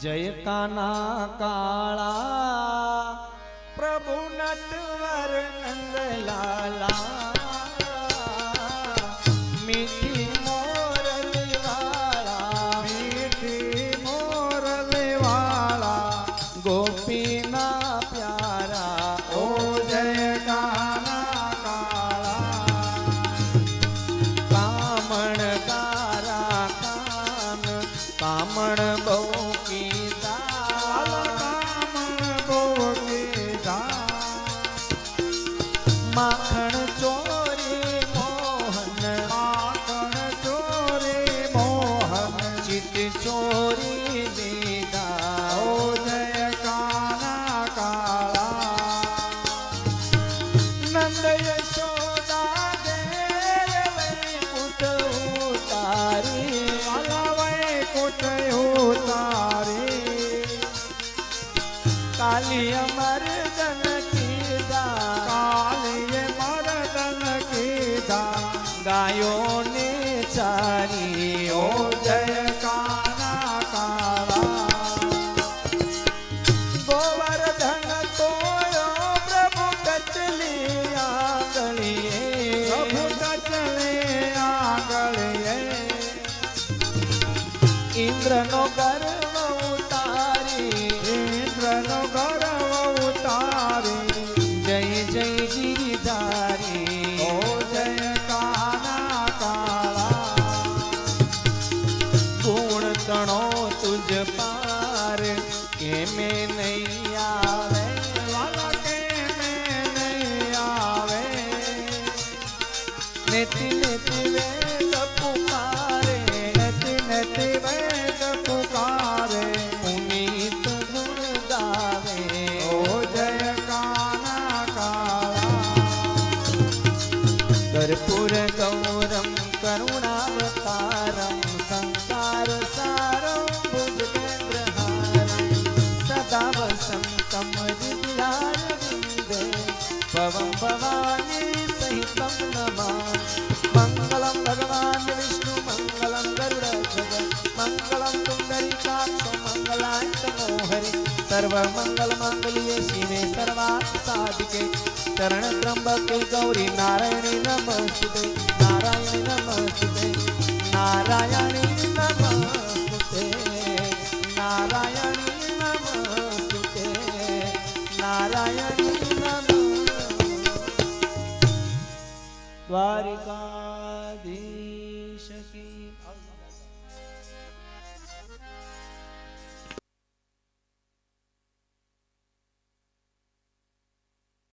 જય કાના કાળા પ્રભુ નટવર નંદલાલા. काली मर्दन की दा काली जन की दा गायों ने जय काना गोबर गोवर्धन तो प्रभु कचलिया गलिए प्रभु कचलिया गलिए इंद्र नो ગુણ તણો તુજ પાર કે મેં નહીં આવે વાલા કે મેં નહીં આવે નેતિ નેતિ વેદ પુકારે નતી નતી વેદ પુકારે પુનીત ગુણ ગાવે ઓ જય કાના કાળા કર્પૂર ગૌરમ હૃદયારવિંદે પવમ ભવાની સહિતમ નમા મંગલમ ભગવાન વિષ્ણુ મંગલમ ગરુડધ્વજ મંગલમ પુંડરીકાક્ષો મંગલાય તનો હરિ સર્વમંગલ માંગલ્યે શિવે સર્વાર્થ ગૌરી નારાયણી નમસ્તે નારાયણ નમસ્તે નારાયણી धि की